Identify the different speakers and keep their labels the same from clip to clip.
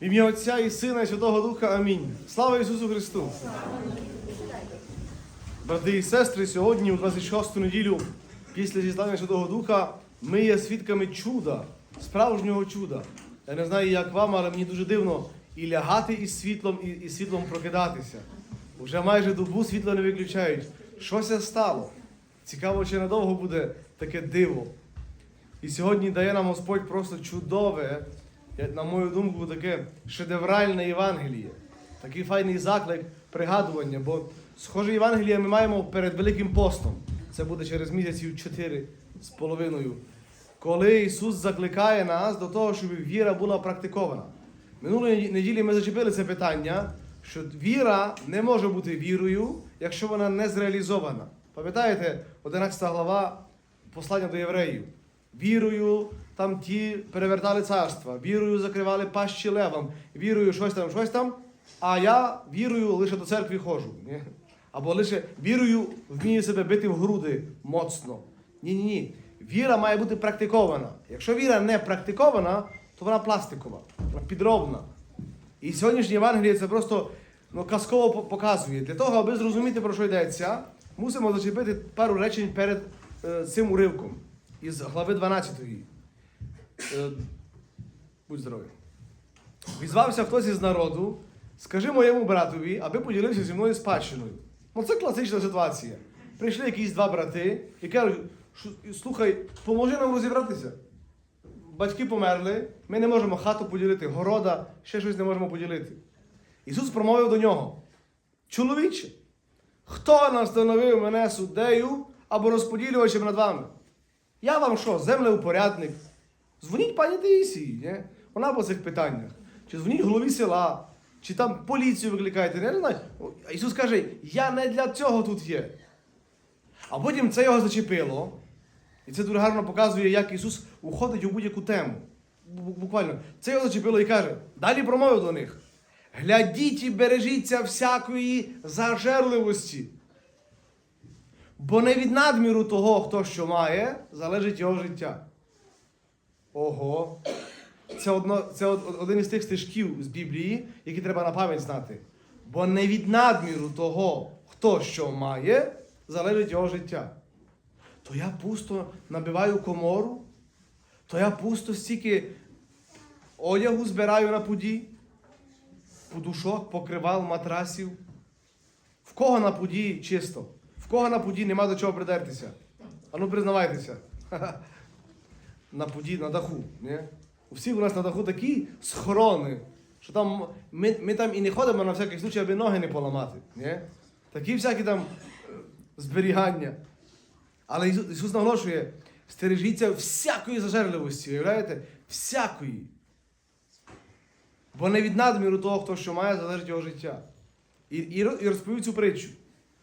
Speaker 1: В ім'я Отця і Сина і Святого Духа. Амінь. Слава Ісусу Христу! Брати і сестри, сьогодні, у 26-ту неділю, після зіслання Святого Духа, ми є свідками чуда, справжнього чуда. Я не знаю, як вам, але мені дуже дивно і лягати із світлом, і, і світлом прокидатися. Уже майже добу світло не виключають. Що це стало? Цікаво, чи надовго буде таке диво. І сьогодні дає нам Господь просто чудове, на мою думку, таке шедевральне Євангеліє. Такий файний заклик пригадування, бо схоже Євангеліє ми маємо перед Великим постом. Це буде через місяців чотири з половиною. Коли Ісус закликає нас до того, щоб віра була практикована. Минулої неділі ми зачепили це питання, що віра не може бути вірою, якщо вона не зреалізована. Пам'ятаєте, 11 глава послання до євреїв. Вірою там ті перевертали царства, вірою закривали пащі левам, вірою щось там, щось там, а я вірою лише до церкви ходжу. Або лише вірою вмію себе бити в груди моцно. Ні, ні, ні. Віра має бути практикована. Якщо віра не практикована, то вона пластикова, вона підробна. І сьогоднішнє Євангеліє це просто ну, казково показує. Для того, аби зрозуміти, про що йдеться, мусимо зачепити пару речень перед е, цим уривком із глави 12. Е, будь здоровий. Візвався хтось із народу, скажи моєму братові, аби поділився зі мною спадщиною. Ну це класична ситуація. Прийшли якісь два брати і кажуть, слухай, поможи нам розібратися. Батьки померли, ми не можемо хату поділити, города, ще щось не можемо поділити. Ісус промовив до нього: Чоловіче, хто настановив мене суддею або розподілювачем над вами? Я вам що, землеупорядник? Дзвоніть пані Таїсії, ні? Вона по цих питаннях. Чи дзвоніть голові села, чи там поліцію викликайте, я не знаю. Ісус каже, я не для цього тут є. А потім це його зачепило. І це дуже гарно показує, як Ісус уходить у будь-яку тему. Буквально. Це його зачепило і каже, далі промовив до них. Глядіть і бережіться всякої зажерливості. Бо не від надміру того, хто що має, залежить його життя. Ого. Це, одно, це один із тих стежків з Біблії, які треба на пам'ять знати. Бо не від надміру того, хто що має, залежить його життя. То я пусто набиваю комору, то я пусто стільки одягу збираю на пуді, подушок, покривал, матрасів. В кого на пуді чисто? В кого на пуді нема до чого придертися? Ану, признавайтеся. На пуді, на даху. Ні? У всіх у нас на даху такі схорони, що там ми, ми там і не ходимо на всякий случай, аби ноги не поламати. Ні? Такі всякі там е, зберігання. Але Ісус, Ісус наголошує, стережіться всякої зажерливості, уявляєте? Всякої. Бо не від надміру того, хто що має, залежить його життя. І, і, і розповів цю притчу.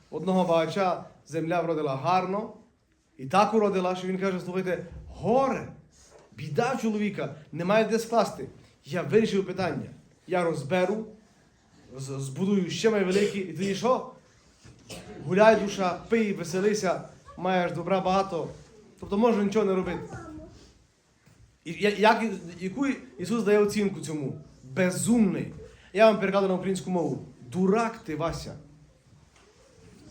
Speaker 1: Одного багача земля вродила гарно, і так уродила, що він каже: слухайте, горе, біда чоловіка, немає де скласти. Я вирішив питання. Я розберу, збудую ще найвеликий, і тоді що? Гуляй душа, пий, веселися, маєш добра багато. Тобто можна нічого не робити. І як, яку Ісус дає оцінку цьому? Безумний. Я вам перекладу на українську мову. Дурак ти, Вася.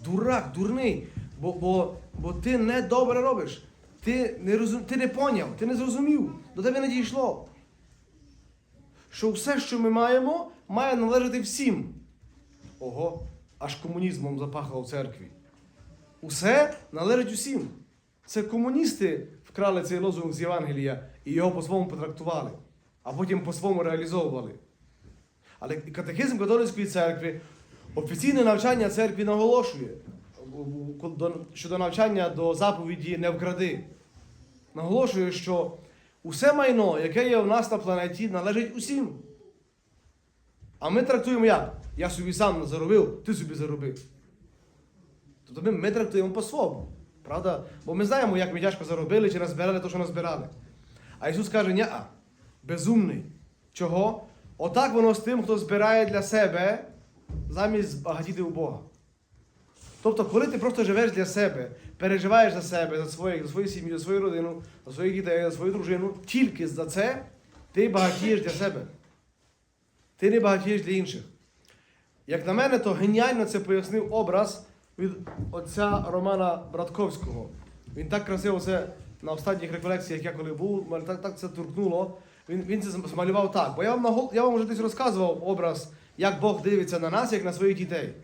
Speaker 1: Дурак, дурний. Бо, бо, бо ти не добре робиш. Ти не, розум, ти не поняв, ти не зрозумів. До тебе не дійшло. Що все, що ми маємо, має належати всім. Ого, аж комунізмом запахло в церкві. Усе належить усім. Це комуністи вкрали цей лозунг з Євангелія і його по-своєму потрактували, а потім по-своєму реалізовували. Але катехизм католицької церкви, офіційне навчання церкви наголошує щодо навчання до заповіді не вкради. Наголошує, що усе майно, яке є в нас на планеті, належить усім. А ми трактуємо як? Я собі сам заробив, ти собі заробив. Тобто ми, ми трактуємо по-своєму. Правда? Бо ми знаємо, як ми тяжко заробили чи назбирали те, що назбирали. А Ісус каже, ні, безумний. Чого? Отак воно з тим, хто збирає для себе, замість збагатіти у Бога. Тобто, коли ти просто живеш для себе, переживаєш за себе, за, своїх, за свою сім'ю, за свою родину, за своїх дітей, за свою дружину, тільки за це ти багатієш для себе. Ти не багатієш для інших. Як на мене, то геніально це пояснив образ від отця Романа Братковського. Він так красиво це на останніх реколекціях, як я коли був, мене так, так це торкнуло. Він, він це змалював так. Бо я вам, я вам вже десь розказував образ, як Бог дивиться на нас, як на своїх дітей.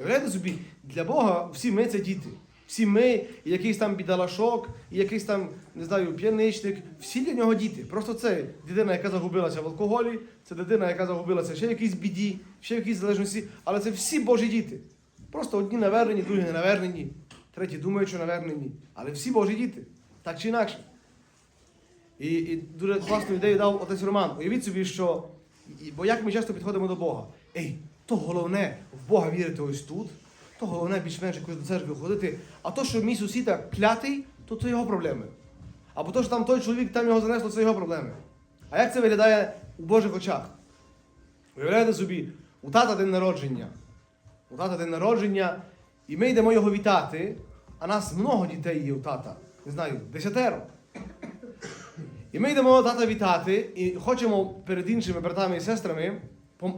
Speaker 1: Уявляєте собі, для Бога всі ми це діти. Всі ми, і якийсь там бідалашок, і якийсь там, не знаю, п'яничник, всі для нього діти. Просто це дитина, яка загубилася в алкоголі, це дитина, яка загубилася ще в якійсь біді, ще в якійсь залежності, але це всі Божі діти. Просто одні навернені, другі не навернені, треті думають, що навернені. Але всі Божі діти, так чи інакше. І, і дуже класну ідею дав отець Роман. Уявіть собі, що. Бо як ми часто підходимо до Бога. Ей, то головне в Бога вірити ось тут, то головне більш-менш якось до церкви ходити, а то, що мій сусіда клятий, то це його проблеми. Або то, що там той чоловік там його занесло, це його проблеми. А як це виглядає у Божих очах? Уявляєте собі, у тата день народження. У тата день народження, і ми йдемо його вітати, а нас много дітей є у тата. Не знаю, десятеро. І ми йдемо тата вітати і хочемо перед іншими братами і сестрами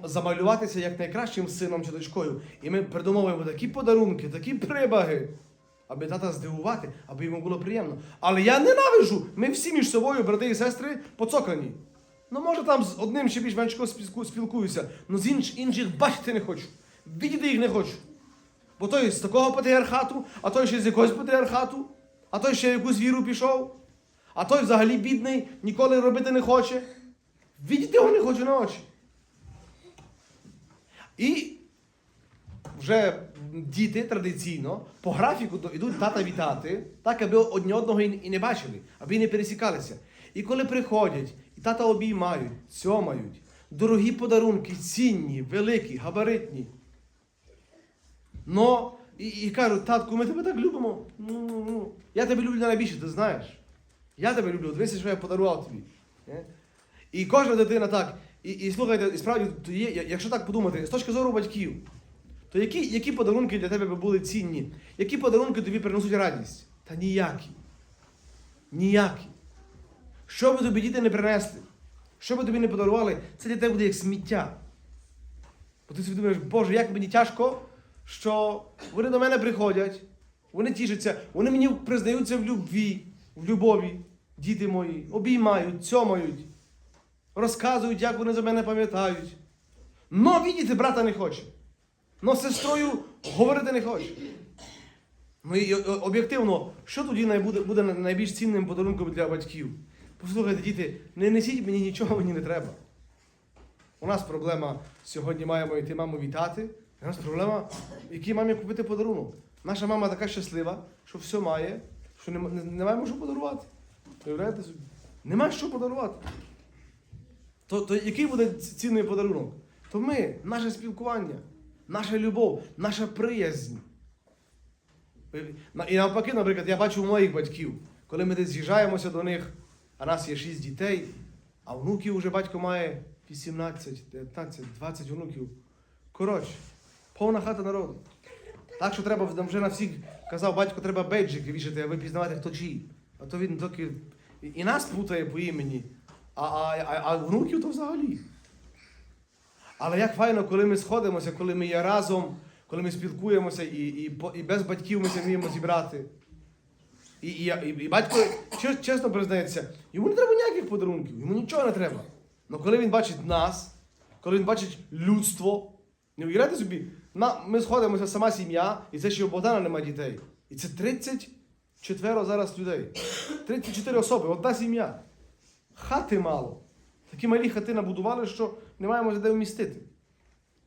Speaker 1: замалюватися як найкращим сином чи дочкою. І ми придумовуємо такі подарунки, такі прибаги, аби тата здивувати, аби йому було приємно. Але я ненавижу. Ми всі між собою, брати і сестри, поцокані. Ну, може, там з одним ще більш менш спілкуюся, але з інш, інших бачити не хочу. Видіти їх не хочу. Бо той з такого патріархату, а той ще з якогось патріархату, а той ще в якусь віру пішов, а той взагалі бідний, ніколи робити не хоче. Видіти його не хочу на очі. І вже діти традиційно по графіку йдуть тата вітати, так, аби одні одного і не бачили, аби не пересікалися. І коли приходять, і тата обіймають, цьомають, дорогі подарунки, цінні, великі, габаритні. Но, і, і кажуть, татку, ми тебе так любимо. Ну, ну, ну. Я тебе люблю найбільше, ти знаєш. Я тебе люблю, дивися, що я подарував тобі. Е? І кожна дитина так. І, і слухайте, і справді, то є, якщо так подумати, з точки зору батьків, то які, які подарунки для тебе би були цінні? Які подарунки тобі принесуть радість? Та ніякі. Ніякі. Що би тобі діти не принесли, що би тобі не подарували, це для тебе буде як сміття. Бо ти собі Боже, як мені тяжко, що вони до мене приходять, вони тішаться, вони мені признаються в любві, в любові, діти мої, обіймають, цьомають, розказують, як вони за мене пам'ятають. Но віддіти брата не хоче. Но сестрою говорити не хоче. Ну і об'єктивно, що тоді буде, буде найбільш цінним подарунком для батьків? Послухайте, діти, не несіть мені нічого, мені не треба. У нас проблема сьогодні маємо йти маму вітати. У нас проблема, якій мамі купити подарунок. Наша мама така щаслива, що все має, що не, не, що подарувати. Уявляєте собі? Нема що подарувати. То, то який буде цінний подарунок? То ми, наше спілкування, наша любов, наша приязнь. І навпаки, наприклад, я бачу моїх батьків, коли ми десь з'їжджаємося до них, а нас є шість дітей, а внуків вже батько має 18, 19, 20 внуків. Коротше, повна хата народу. Так що треба вже на всіх казав, батько, треба бейджики вішати, аби пізнавати, хто чий. А то він тільки і- нас плутає по імені, а, а, а, а внуків то взагалі. Але як файно, коли ми сходимося, коли ми є разом, коли ми спілкуємося і, і, і без батьків ми вміємо зібрати. І, і, і, і батько чесно признається, йому не треба ніяких подарунків, йому нічого не треба. Але коли він бачить нас, коли він бачить людство, не уявляєте собі, на, ми сходимося сама сім'я, і це ще у Богдана немає дітей. І це 34 зараз людей. 34 особи, одна сім'я. Хати мало. Такі малі хати набудували, що не маємо де вмістити.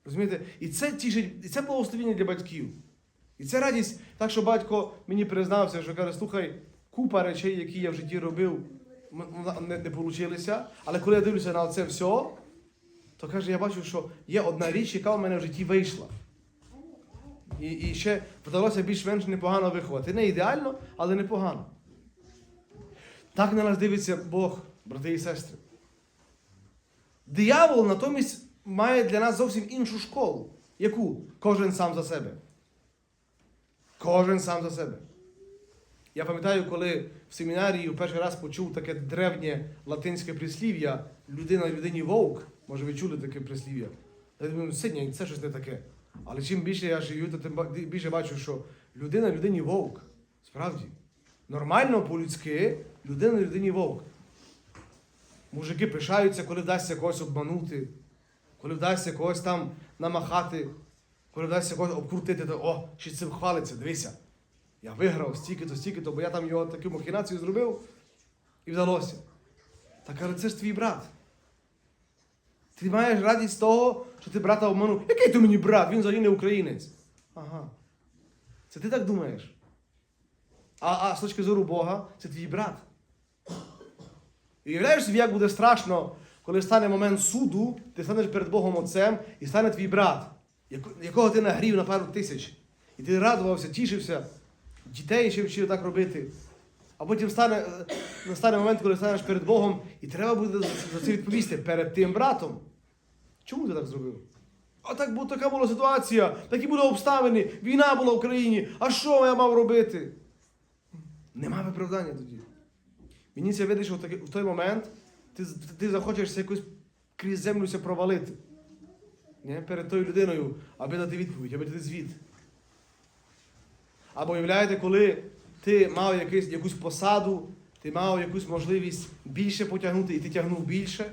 Speaker 1: Розумієте? І це тішить, і це благословіння для батьків. І це радість, так що батько мені признався, що каже, слухай, купа речей, які я в житті робив, не, не получилися. Але коли я дивлюся на це все, то каже, я бачу, що є одна річ, яка в мене в житті вийшла. І, і ще вдалося більш-менш непогано виховати. Не ідеально, але непогано. Так на нас дивиться Бог, брати і сестри. Диявол натомість має для нас зовсім іншу школу. Яку? Кожен сам за себе. Кожен сам за себе. Я пам'ятаю, коли в семінарії перший раз почув таке древнє латинське прислів'я людина людині вовк, може ви чули таке прислів'я. Я думаю, сьогодні це щось не таке. Але чим більше я живу, то тим більше бачу, що людина людині вовк. Справді. Нормально по-людськи людина людині вовк. Мужики пишаються, коли вдасться когось обманути, коли вдасться когось там намахати, коли вдасться когось обкрутити, то о, ще цим хвалиться, дивися. Я виграв стільки-то, стільки-то, бо я там його таку махінацію зробив і вдалося. Так, але це ж твій брат. Ти маєш радість того, що ти брата обманув. Який ти мені брат? Він взагалі не українець. Ага. Це ти так думаєш. А, а з точки зору Бога, це твій брат. І уявляєш собі, як буде страшно, коли стане момент суду, ти станеш перед Богом Отцем і стане твій брат, якого ти нагрів на пару тисяч. І ти радувався, тішився, дітей ще вчив так робити. А потім стане, е, настане момент, коли станеш перед Богом, і треба буде за це відповісти перед тим братом. Чому ти так зробив? А так, бо така була ситуація, такі були обставини, війна була в країні. А що я мав робити? Нема виправдання тоді. Мені це видиш, в, той момент ти, ти захочешся якось крізь землю ся провалити. Не? Перед тою людиною, аби дати відповідь, аби дати звіт. Або уявляєте, коли ти мав якийсь, якусь посаду, ти мав якусь можливість більше потягнути, і ти тягнув більше.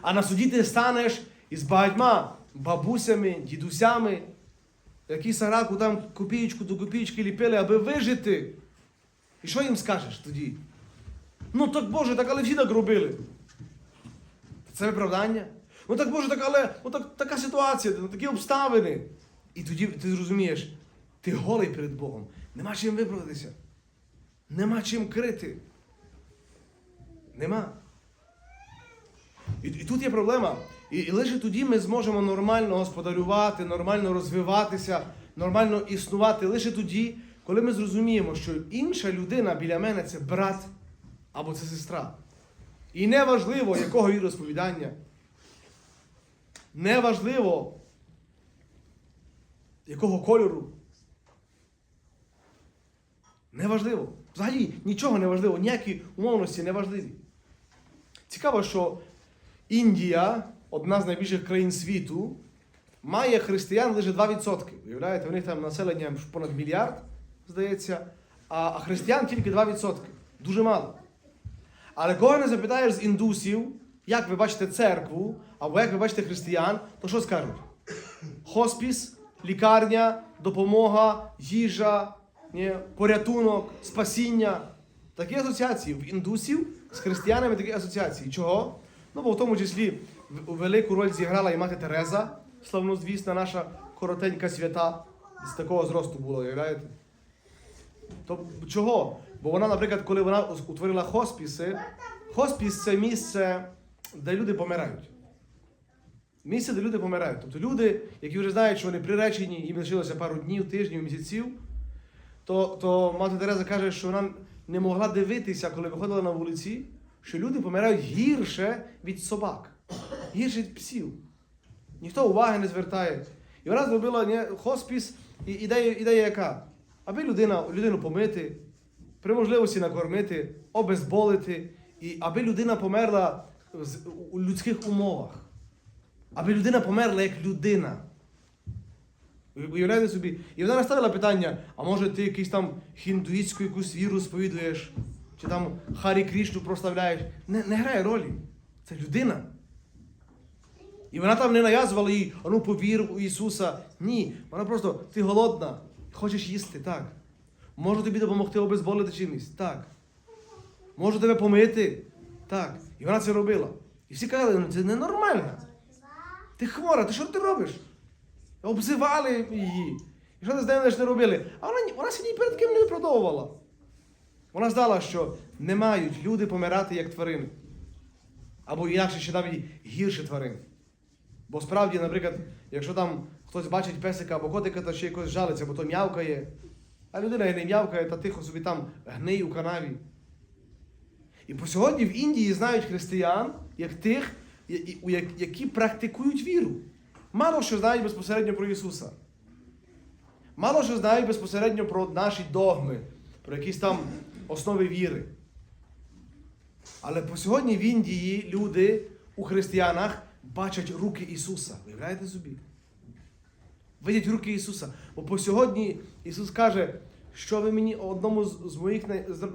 Speaker 1: А на суді ти станеш із багатьма бабусями, дідусями, які сараку там копієчку до копієчки ліпили, аби вижити. І що їм скажеш тоді? Ну так Боже, так але всі так робили. Це виправдання? Ну так Боже, так але ну, так, така ситуація, ну, такі обставини. І тоді ти зрозумієш, ти голий перед Богом. Нема чим виправдатися. Нема чим крити. Нема. І, і тут є проблема. І, і лише тоді ми зможемо нормально господарювати, нормально розвиватися, нормально існувати. Лише тоді, коли ми зрозуміємо, що інша людина біля мене це брат або це сестра. І неважливо, якого віросповідання. Неважливо, якого кольору. Неважливо. Взагалі нічого не важливо, ніякі умовності не важливі. Цікаво, що Індія, одна з найбільших країн світу, має християн лише 2%. Уявляєте, у них там населення понад мільярд, здається, а, християн тільки 2%. Дуже мало. Але кого не запитаєш з індусів, як ви бачите церкву, або як ви бачите християн, то що скажуть? Хоспіс, лікарня, допомога, їжа, ні, порятунок, спасіння. Такі асоціації в індусів з християнами такі асоціації. Чого? Ну, бо в тому числі велику роль зіграла і мати Тереза, славнозвісна наша коротенька свята, з такого зросту була, уявляєте? То чого? Бо вона, наприклад, коли вона утворила хоспіси, хоспіс це місце, де люди помирають. Місце, де люди помирають. Тобто люди, які вже знають, що вони приречені, їм лишилося пару днів, тижнів, місяців, то, то мати Тереза каже, що вона не могла дивитися, коли виходила на вулиці, що люди помирають гірше від собак, гірше від псів. Ніхто уваги не звертає. І вона зробила хоспіс, і ідея, ідея яка? Аби людина, людину помити, при можливості накормити, обезболити, і аби людина померла у людських умовах. Аби людина померла як людина. Уявляєте собі? І вона наставила питання: а може ти якийсь там хіндуїстську якусь віру сповідуєш, чи там Харі Крішну прославляєш? Не, не грає ролі. Це людина. І вона там не нав'язувала їй, а ну повір у Ісуса. Ні. Вона просто, ти голодна, хочеш їсти, так. Можу тобі допомогти обезболити чимось? Так. Можу тебе помити? Так. І вона це робила. І всі казали, ну це ненормально. Ти хвора, ти що ти робиш? Обзивали її. І що ти з нею не робили? А вона, вона сі перед ким не виправдовувала. Вона знала, що не мають люди помирати як тварини. Або інакше ще навіть гірше тварин. Бо справді, наприклад, якщо там хтось бачить песика або котика, то ще якось жалиться, бо то м'явкає. А людина і не м'явкає, та тихо собі там гниє у канаві. І по сьогодні в Індії знають християн як тих, які практикують віру. Мало що знають безпосередньо про Ісуса. Мало що знають безпосередньо про наші догми, про якісь там основи віри. Але по сьогодні в Індії люди у християнах бачать руки Ісуса. Уявляєте собі? Видять руки Ісуса. Бо по сьогодні Ісус каже, що ви мені одному з моїх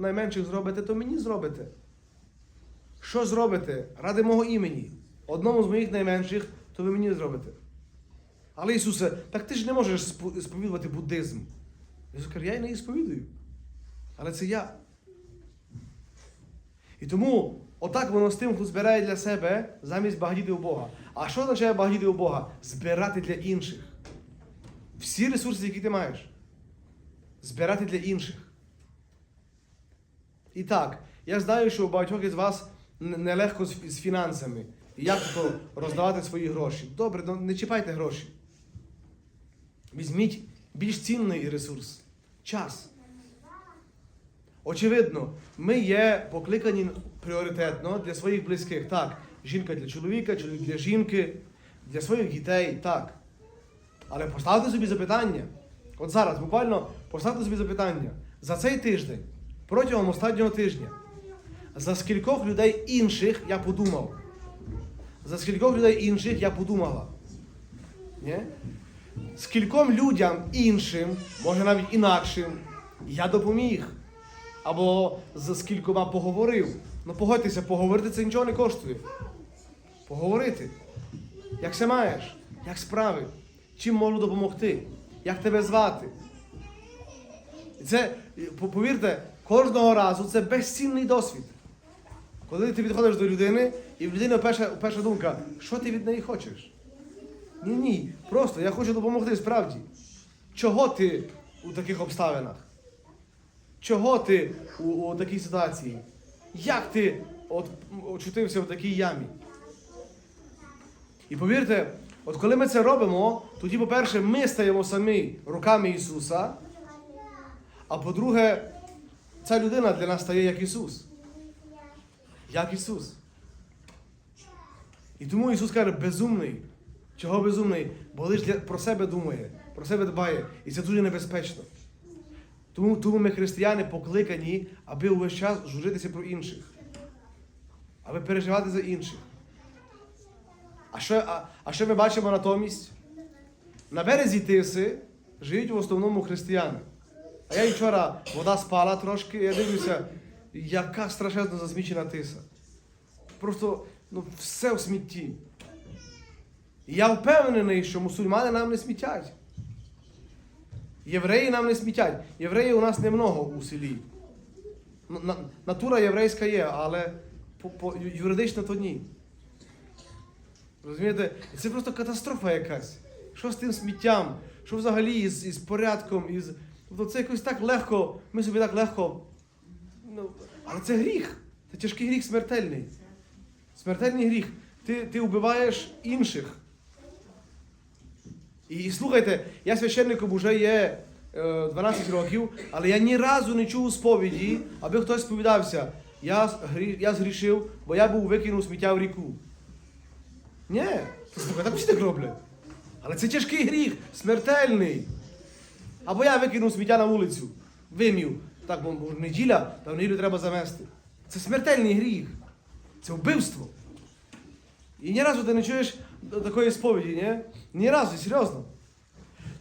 Speaker 1: найменших зробите, то мені зробите. Що зробите ради мого імені? Одному з моїх найменших, то ви мені зробите. Але Ісусе, так ти ж не можеш сповідувати буддизм. Ісус каже, я й не сповідую. Але це я. І тому отак воно з тим, хто збирає для себе замість багатіти у Бога. А що означає багатіти у Бога? Збирати для інших. Всі ресурси, які ти маєш. Збирати для інших. І так, я знаю, що у багатьох із вас нелегко з, з фінансами. Як то роздавати свої гроші? Добре, ну не чіпайте гроші. Візьміть більш цінний ресурс час. Очевидно, ми є покликані пріоритетно для своїх близьких. Так, жінка для чоловіка, чоловік для жінки, для своїх дітей, так. Але поставте собі запитання. От зараз, буквально поставте собі запитання. За цей тиждень, протягом останнього тижня, за скількох людей інших я подумав. За скількох людей інших я подумала. Ні? Скільком людям іншим, може навіть інакшим, я допоміг. Або з скількома поговорив. Ну погодьтеся, поговорити це нічого не коштує. Поговорити. Як се маєш? Як справи? Чим можу допомогти? Як тебе звати? І Це, повірте, кожного разу це безцінний досвід. Коли ти підходиш до людини, і в людини перша, перша думка, що ти від неї хочеш? Ні, ні. Просто я хочу допомогти справді. Чого ти у таких обставинах? Чого ти у, у такій ситуації? Як ти от, очутився в такій ямі? І повірте, от коли ми це робимо, тоді, по-перше, ми стаємо самі руками Ісуса, а по-друге, ця людина для нас стає як Ісус. Як Ісус. І тому Ісус каже, безумний. Чого безумний? Бо лише про себе думає, про себе дбає. І це дуже небезпечно. Тому, тому ми, християни, покликані, аби увесь час журитися про інших, аби переживати за інших. А що, а, а що ми бачимо натомість? На березі Тиси живуть в основному християни. А я вчора вода спала трошки, я дивлюся, яка страшезно засмічена тиса. Просто ну, все в смітті. І я впевнений, що мусульмани нам не смітять. Євреї нам не смітять. Євреїв у нас немного у селі. Натура єврейська є, але юридично то ні. Розумієте? Це просто катастрофа якась. Що з тим сміттям? Що взагалі із, із порядком, із. Тобто це якось так легко, ми собі так легко. Ну, але це гріх. Це тяжкий гріх смертельний. Смертельний гріх. Ти, ти вбиваєш інших. І, слухайте, я священником вже є е, 12 років, але я ні разу не чув сповіді, аби хтось сповідався. Я, я згрішив, бо я був викинув сміття в ріку. Ні, слухай, так всі так роблять. Але це тяжкий гріх, смертельний. Або я викинув сміття на вулицю, вимів. Так, бо неділя, та в неділю треба замести. Це смертельний гріх. Це вбивство. І ні разу ти не чуєш такої сповіді, ні? Ні разу, серйозно.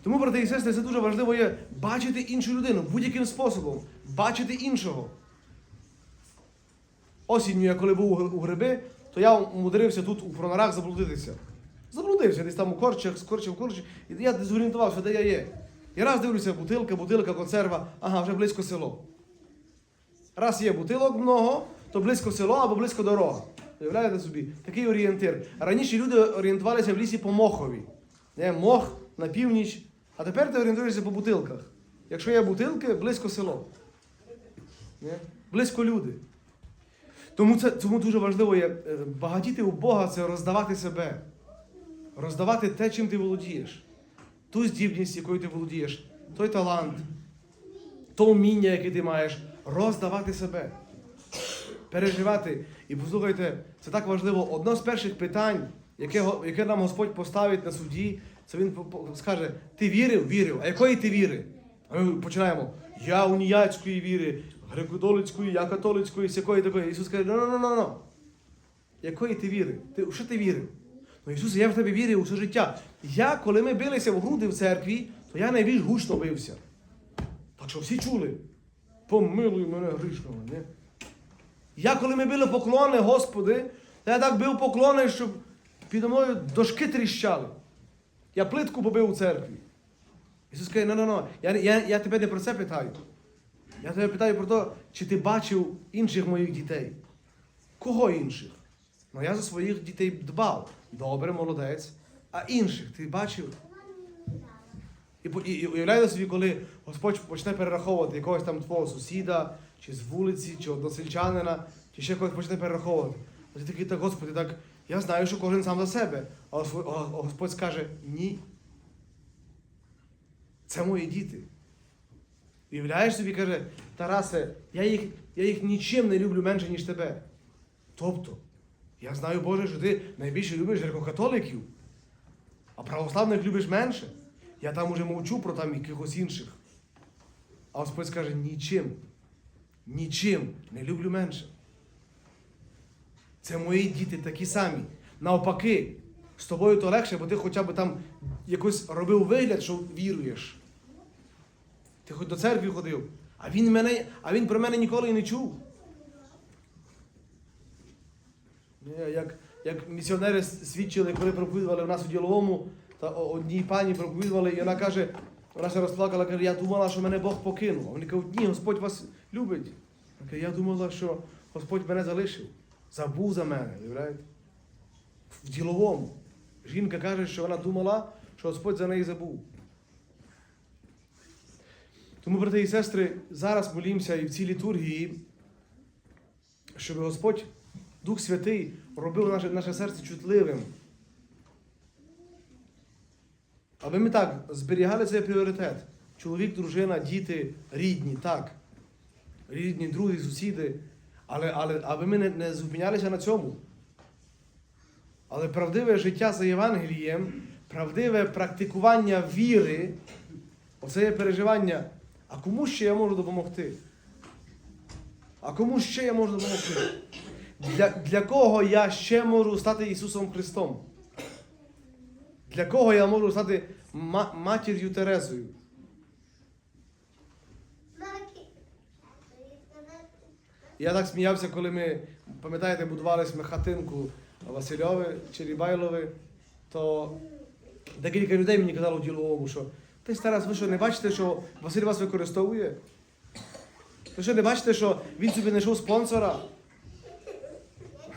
Speaker 1: Тому, брати і сестри, це дуже важливо є бачити іншу людину будь-яким способом, бачити іншого. Осінню, я коли був у гриби, то я умудрився тут у пронарах заблудитися. Заблудився десь там у корчах, скорчив корчі, і я зорієнтувався, де я є. І раз дивлюся, бутилка, бутилка, консерва, ага, вже близько село. Раз є бутилок много, то близько село або близько дорога. Уявляєте собі? Такий орієнтир. Раніше люди орієнтувалися в лісі по мохові. Не, мох на північ. А тепер ти орієнтуєшся по бутилках. Якщо є бутилки, близько село. Не? Близько люди. Тому це тому дуже важливо є е, багатіти у Бога це роздавати себе. Роздавати те, чим ти володієш. Ту здібність, якою ти володієш, той талант, то вміння, яке ти маєш, роздавати себе. Переживати. І послухайте, це так важливо. Одне з перших питань, яке, яке нам Господь поставить на суді, це він скаже: Ти вірив? Вірив. А якої ти віри? А ми починаємо. Я уніяцької віри, греко-католицької, я католицької, сякої такої. Ісус каже, ну ну ну ну Якої ти віри? Ти, що ти вірив? Ну Ісус, я в тебе вірив усе життя. Я, коли ми билися в груди в церкві, то я найбільш гучно бився. Так що всі чули. Помилуй мене грішного. Не? Я, коли ми били поклони, Господи, я так бив поклони, щоб підо мною дошки тріщали. Я плитку побив у церкві. Ісус каже, ну, ну, ну, я, я, я тебе не про це питаю. Я тебе питаю про те, чи ти бачив інших моїх дітей. Кого інших? Ну я за своїх дітей дбав. Добре, молодець. А інших ти бачив? І, і, і уявляєте собі, коли Господь почне перераховувати якогось там твого сусіда, чи з вулиці, чи односельчанина, чи ще когось почне перераховувати. А ти такий, так, Господи, так я знаю, що кожен сам за себе. А Господь, скаже, ні. Це мої діти. Уявляєш собі, каже, Тарасе, я їх, я їх нічим не люблю менше, ніж тебе. Тобто, я знаю, Боже, що ти найбільше любиш греко-католиків, а православних любиш менше. Я там уже мовчу про там якихось інших. А Господь скаже, нічим, нічим не люблю менше. Це мої діти такі самі. Навпаки, з тобою то легше, бо ти хоча б там якось робив вигляд, що віруєш. Ти хоч до церкви ходив, а він, мене, а він про мене ніколи і не чув. Як, як місіонери свідчили, коли проповідували в нас у діловому, та одній пані проповідували, і вона каже, вона ще розплакала, каже, я думала, що мене Бог покинув. А вони кажуть, ні, Господь вас любить. Вона каже, я думала, що Господь мене залишив, забув за мене, уявляєте? В діловому. Жінка каже, що вона думала, що Господь за неї забув. Тому, брати і сестри, зараз молімося і в цій літургії, щоб Господь, Дух Святий, робив наше, наше серце чутливим. Аби ми так зберігали цей пріоритет. Чоловік, дружина, діти, рідні, так. Рідні, друзі, сусіди. Але, але аби ми не, не зупинялися на цьому. Але правдиве життя за Євангелієм, правдиве практикування віри, оце є переживання. А кому ще я можу допомогти? А кому ще я можу допомогти? Для, для кого я ще можу стати Ісусом Христом? Для кого я можу стати ма- матір'ю Терезою? Я так сміявся, коли ми, пам'ятаєте, будували ми хатинку Васильове, Черібайлове, то декілька людей мені казало в діловому, що ти Тарас, ви що, не бачите, що Василь вас використовує? Ви що не бачите, що він собі знайшов спонсора?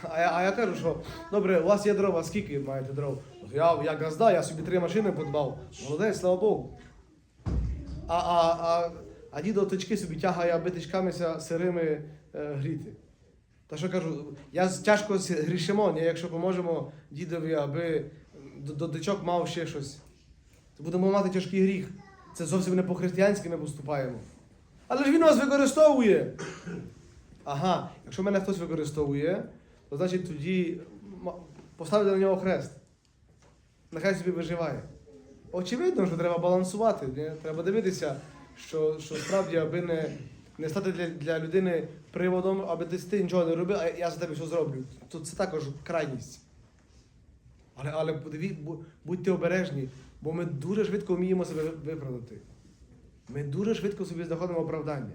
Speaker 1: А я, а я кажу, що добре, у вас є дрова, скільки маєте дров? Я, я газда, я собі три машини подбав. Молодець, слава Богу. А, а, а, а дідо точки собі тягає, аби тичкамися сирими е, гріти. Та що кажу, я тяжко грішимо, ні, якщо поможемо дідові, аби до, до дичок мав ще щось. То будемо мати тяжкий гріх. Це зовсім не по-християнськи ми поступаємо. Але ж він вас використовує. Ага, якщо мене хтось використовує, то значить тоді поставити на нього хрест. Нехай собі виживає. Очевидно, що треба балансувати. Ні? Треба дивитися, що, що справді, аби не, не стати для, для людини приводом, аби десь ти нічого не робив, а я за тебе все зроблю. То це також крайність. Але, але подиві- будьте обережні, бо ми дуже швидко вміємо себе виправдати. Ми дуже швидко собі знаходимо оправдання.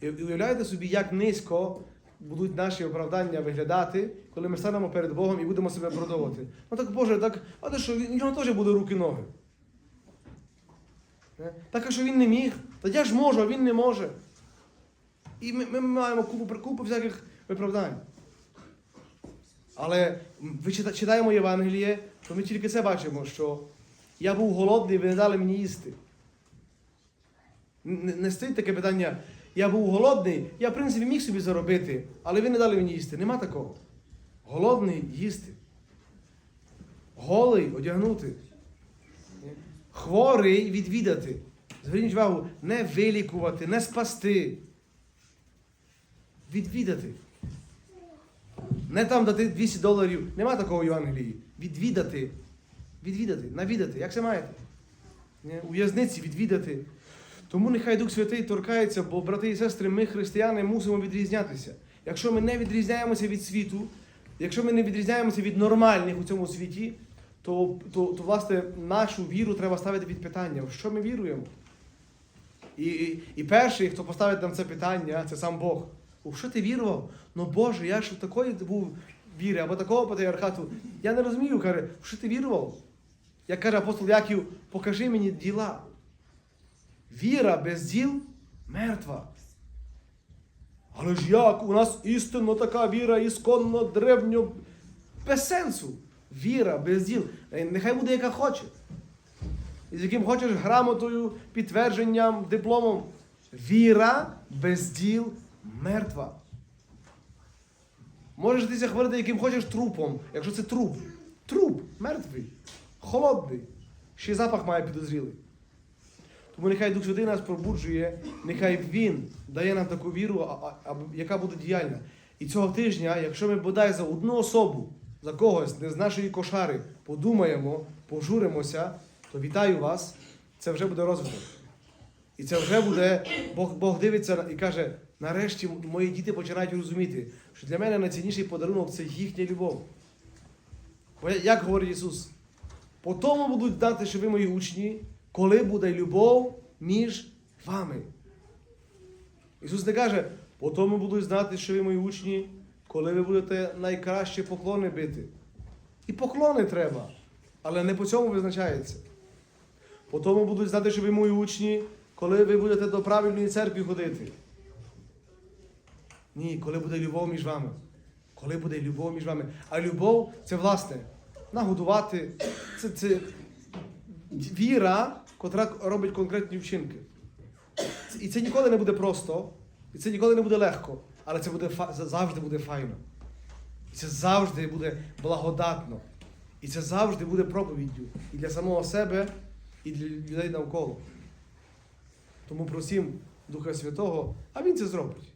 Speaker 1: І уявляєте собі, як низько будуть наші оправдання виглядати, коли ми станемо перед Богом і будемо себе оправдовувати. Ну так Боже, так, а то що, у нього теж буде руки-ноги. Так, а що він не міг? Та я ж можу, а він не може. І ми, ми маємо купу, купу всяких виправдань. Але ви читаємо Євангеліє, то ми тільки це бачимо, що я був голодний, ви не дали мені їсти. Не, не стоїть таке питання, я був голодний, я, в принципі, міг собі заробити, але ви не дали мені їсти. Нема такого. Голодний їсти. Голий одягнути. Хворий відвідати. Зверніть увагу, не вилікувати, не спасти. Відвідати. Не там дати 200 доларів. Нема такого в Євангелії. Відвідати. Відвідати, навідати. Як це маєте? У в'язниці відвідати Тому нехай Дух Святий торкається, бо, брати і сестри, ми, християни, мусимо відрізнятися. Якщо ми не відрізняємося від світу, якщо ми не відрізняємося від нормальних у цьому світі, то, то, то власне, нашу віру треба ставити під питання, в що ми віруємо. І, і, і перший, хто поставить нам це питання, це сам Бог. У що ти вірував? Ну Боже, я ж в такої був віри, або такого патріархату. Я не розумію, каже, в що ти вірував? Як каже апостол Яків, покажи мені діла. Віра без діл мертва. Але ж як? У нас істинно така віра, ісконно, древньо, без сенсу. Віра без діл. Е, Нехай буде яка хоче. І з яким хочеш грамотою, підтвердженням, дипломом. Віра без діл мертва. Можеш ти хвалити яким хочеш трупом, якщо це труп. Труп мертвий, холодний, ще й запах має підозрілий. Тому нехай Дух Святий нас пробуджує, нехай Він дає нам таку віру, яка буде діяльна. І цього тижня, якщо ми бодай за одну особу, за когось, не з нашої кошари, подумаємо, пожуримося, то вітаю вас, це вже буде розвиток. І це вже буде, Бог, Бог дивиться і каже, нарешті мої діти починають розуміти, що для мене найцінніший подарунок це їхня любов. Бо як говорить Ісус, по тому будуть знати, що ви мої учні, коли буде любов між вами. Ісус не каже, по тому будуть знати, що ви мої учні, коли ви будете найкраще поклони бити. І поклони треба, але не по цьому визначається. По тому будуть знати, що ви мої учні, коли ви будете до правильної церкви ходити. Ні, коли буде любов між вами. Коли буде любов між вами. А любов це власне нагодувати. Це, це віра, котра робить конкретні вчинки. І це ніколи не буде просто, і це ніколи не буде легко, але це буде завжди буде файно. І це завжди буде благодатно. І це завжди буде проповіддю і для самого себе, і для людей навколо. Тому просім Духа Святого, а Він це зробить.